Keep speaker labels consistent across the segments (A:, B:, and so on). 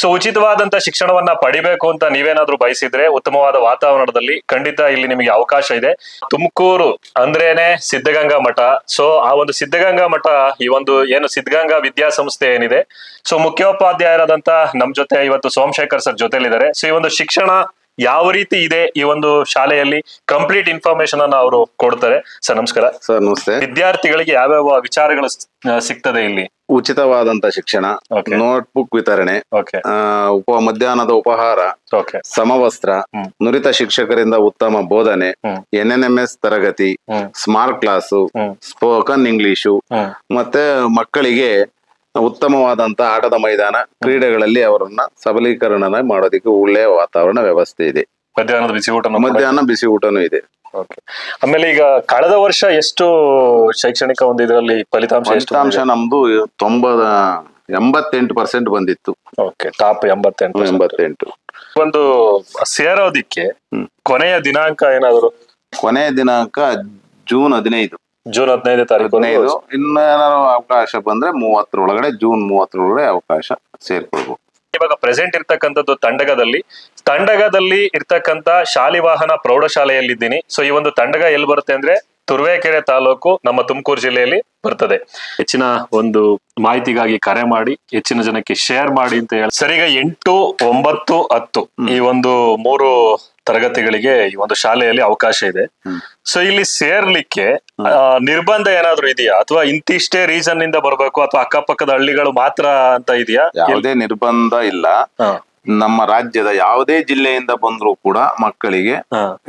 A: So ಉಚಿತವಾದಂತ ಶಿಕ್ಷಣವನ್ನ ಪಡಿಬೇಕು ಅಂತ ನೀವೇನಾದ್ರೂ ಬಯಸಿದ್ರೆ ಉತ್ತಮವಾದ ವಾತಾವರಣದಲ್ಲಿ ಖಂಡಿತ ಇಲ್ಲಿ ನಿಮಗೆ ಅವಕಾಶ ಇದೆ. ತುಮಕೂರು ಅಂದ್ರೇನೆ ಸಿದ್ಧಗಂಗಾ ಮಠ. ಸೊ ಆ ಒಂದು ಸಿದ್ಧಗಂಗಾ ಮಠ ಈ ಒಂದು ಏನು ಸಿದ್ಧಗಂಗಾ ವಿದ್ಯಾಸಂಸ್ಥೆ ಏನಿದೆ. ಸೊ ಮುಖ್ಯೋಪಾಧ್ಯಾಯರಾದಂತ ನಮ್ ಜೊತೆ ಇವತ್ತು ಸೋಮಶೇಖರ್ ಸರ್ ಜೊತೆಲಿದ್ದಾರೆ. ಸೊ ಈ ಒಂದು ಶಿಕ್ಷಣ ಯಾವ ರೀತಿ ಇದೆ ಈ ಒಂದು ಶಾಲೆಯಲ್ಲಿ ಕಂಪ್ಲೀಟ್ ಇನ್ಫಾರ್ಮೇಶನ್ ಅನ್ನ ಅವರು ಕೊಡ್ತಾರೆ? ಸರ್ ನಮಸ್ಕಾರ.
B: ಸರ್ ನಮಸ್ತೆ.
A: ವಿದ್ಯಾರ್ಥಿಗಳಿಗೆ ಯಾವ್ಯಾವ ವಿಚಾರಗಳು ಸಿಗ್ತದೆ ಇಲ್ಲಿ?
B: ಉಚಿತವಾದಂತ ಶಿಕ್ಷಣ
A: ನೋಟ್
B: ಬುಕ್ ವಿತರಣೆ ಉಪ ಮಧ್ಯಾಹ್ನದ ಉಪಹಾರ ಸಮವಸ್ತ್ರ ನುರಿತ ಶಿಕ್ಷಕರಿಂದ ಉತ್ತಮ ಬೋಧನೆ. ಎನ್ ಎನ್ ಎಂ ಎಸ್ ತರಗತಿ ಸ್ಮಾರ್ಟ್ ಕ್ಲಾಸು ಸ್ಪೋಕನ್ ಇಂಗ್ಲಿಷು ಮತ್ತೆ ಮಕ್ಕಳಿಗೆ ಉತ್ತಮವಾದಂತ ಆಟದ ಮೈದಾನ ಕ್ರೀಡೆಗಳಲ್ಲಿ ಅವರನ್ನ ಸಬಲೀಕರಣ ಮಾಡೋದಕ್ಕೆ ಒಳ್ಳೆಯ ವಾತಾವರಣ ವ್ಯವಸ್ಥೆ ಇದೆ.
A: ಮಧ್ಯಾಹ್ನದ ಬಿಸಿ ಊಟ
B: ಮಧ್ಯಾಹ್ನ ಬಿಸಿ ಊಟನೂ ಇದೆ.
A: ಆಮೇಲೆ ಈಗ ಕಳೆದ ವರ್ಷ ಎಷ್ಟು ಶೈಕ್ಷಣಿಕ ಒಂದು ಇದರಲ್ಲಿ ಫಲಿತಾಂಶ
B: ಫಲಿತಾಂಶ ನಮ್ದು ತೊಂಬದ ಎಂಬತ್ತೆಂಟು ಪರ್ಸೆಂಟ್ ಬಂದಿತ್ತು.
A: ಓಕೆ ಟಾಪ್ ಎಂಬತ್ತೆಂಟು
B: ಎಂಬತ್ತೆಂಟು.
A: ಒಂದು ಸೇರೋದಿಕ್ಕೆ ಕೊನೆಯ ದಿನಾಂಕ ಏನಾದ್ರು?
B: ಕೊನೆಯ ದಿನಾಂಕ ಜೂನ್ ಹದಿನೈದು.
A: ಜೂನ್ ಹದಿನೈದು ತಾರೀಕು
B: ಹದಿನೈದು. ಇನ್ನೇನಾದ್ರು ಅವಕಾಶ ಬಂದ್ರೆ ಮೂವತ್ತರೊಳಗಡೆ ಜೂನ್ ಮೂವತ್ತರೊಳಗಡೆ ಅವಕಾಶ ಸೇರ್ಕೊಳ್ಬೇಕು
A: ಇವಾಗ ಪ್ರೆಸೆಂಟ್ ಇರ್ತಕ್ಕಂಥದ್ದು ತಂಡಗದಲ್ಲಿ. ತಂಡಗದಲ್ಲಿ ಇರ್ತಕ್ಕಂತ ಶಾಲಿವಾಹನ ಪ್ರೌಢಶಾಲೆಯಲ್ಲಿದ್ದೀನಿ. ಸೊ ಈ ಒಂದು ತಂಡಗ ಎಲ್ಲಿ ಬರುತ್ತೆ ಅಂದ್ರೆ ತುರುವೇಕೆರೆ ತಾಲೂಕು ನಮ್ಮ ತುಮಕೂರು ಜಿಲ್ಲೆಯಲ್ಲಿ ಬರ್ತದೆ. ಹೆಚ್ಚಿನ ಒಂದು ಮಾಹಿತಿಗಾಗಿ ಕರೆ ಮಾಡಿ ಹೆಚ್ಚಿನ ಜನಕ್ಕೆ ಶೇರ್ ಮಾಡಿ ಅಂತ ಹೇಳಿ. ಸರಿಗ ಈಗ ಎಂಟು ಒಂಬತ್ತು ಹತ್ತು ಈ ಒಂದು ಮೂರು ತರಗತಿಗಳಿಗೆ ಈ ಒಂದು ಶಾಲೆಯಲ್ಲಿ ಅವಕಾಶ ಇದೆ. ಸೊ ಇಲ್ಲಿ ಸೇರ್ಲಿಕ್ಕೆ ನಿರ್ಬಂಧ ಏನಾದ್ರೂ ಇದೆಯಾ? ಅಥವಾ ಇಂತಿಷ್ಟೇ ರೀಸನ್ ಇಂದ ಬರಬೇಕು ಅಥವಾ ಅಕ್ಕಪಕ್ಕದ ಹಳ್ಳಿಗಳು ಮಾತ್ರ ಅಂತ ಇದೆಯಾ?
B: ಯಾವುದೇ ನಿರ್ಬಂಧ ಇಲ್ಲ. ನಮ್ಮ ರಾಜ್ಯದ ಯಾವುದೇ ಜಿಲ್ಲೆಯಿಂದ ಬಂದರೂ ಕೂಡ ಮಕ್ಕಳಿಗೆ.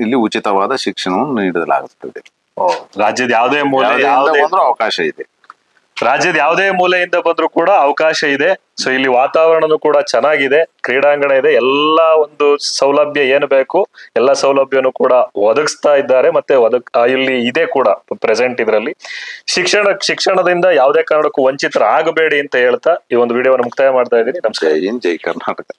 B: ಇಲ್ಲಿ ಉಚಿತವಾದ ಶಿಕ್ಷಣವನ್ನು ನೀಡಲಾಗುತ್ತದೆ.
A: ರಾಜ್ಯದ ಯಾವುದೇ ಮೂಲ
B: ಅವಕಾಶ ಇದೆ.
A: ರಾಜ್ಯದ ಯಾವುದೇ ಮೂಲೆಯಿಂದ ಬಂದ್ರೂ ಕೂಡ ಅವಕಾಶ ಇದೆ. ಸೊ ಇಲ್ಲಿ ವಾತಾವರಣನೂ ಕೂಡ ಚೆನ್ನಾಗಿದೆ. ಕ್ರೀಡಾಂಗಣ ಇದೆ. ಎಲ್ಲ ಒಂದು ಸೌಲಭ್ಯ ಏನು ಬೇಕು, ಎಲ್ಲ ಸೌಲಭ್ಯನೂ ಕೂಡ ಒದಗಿಸ್ತಾ ಇದ್ದಾರೆ ಮತ್ತೆ ಒದಗ್ ಇಲ್ಲಿ ಇದೆ ಕೂಡ ಪ್ರೆಸೆಂಟ್ ಇದರಲ್ಲಿ. ಶಿಕ್ಷಣ, ಶಿಕ್ಷಣದಿಂದ ಯಾವುದೇ ಕಾರಣಕ್ಕೂ ವಂಚಿತರಾಗಬೇಡಿ ಅಂತ ಹೇಳ್ತಾ ಈ ಒಂದು ವಿಡಿಯೋವನ್ನು ಮುಕ್ತಾಯ ಮಾಡ್ತಾ ಇದ್ದೀನಿ. ನಮಸ್ಕಾರ.
B: ಏನ್ ಜೈ ಕರ್ನಾಟಕ.